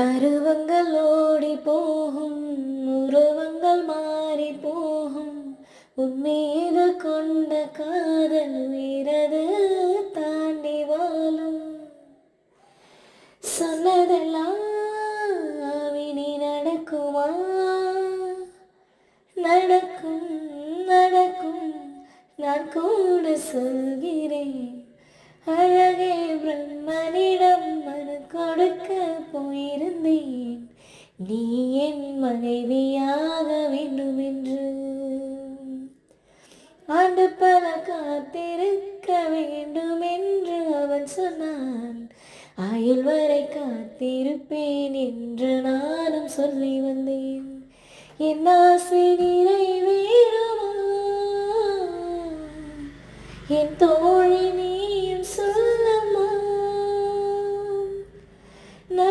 பருவங்கள் ஓடி போகும் உருவங்கள் மாறி போகும். உன்மீது கொண்ட காதல் உயிரது தாண்டி வாழும். சொன்னதெல்லாம் இனி நடக்குமா? நடக்கும் நடக்கும். நான் கூட சொல்கிறேன். அழகே நீ என் மனைவியாக வேண்டும் என்று ஆண்டு பல காத்திருக்க வேண்டும் என்று அவன் சொன்னான். ஆயுள் வரை காத்திருப்பேன் என்று நானும் சொல்லி வந்தேன். என் ஆசை நிறைவேறுமா? என் தோழி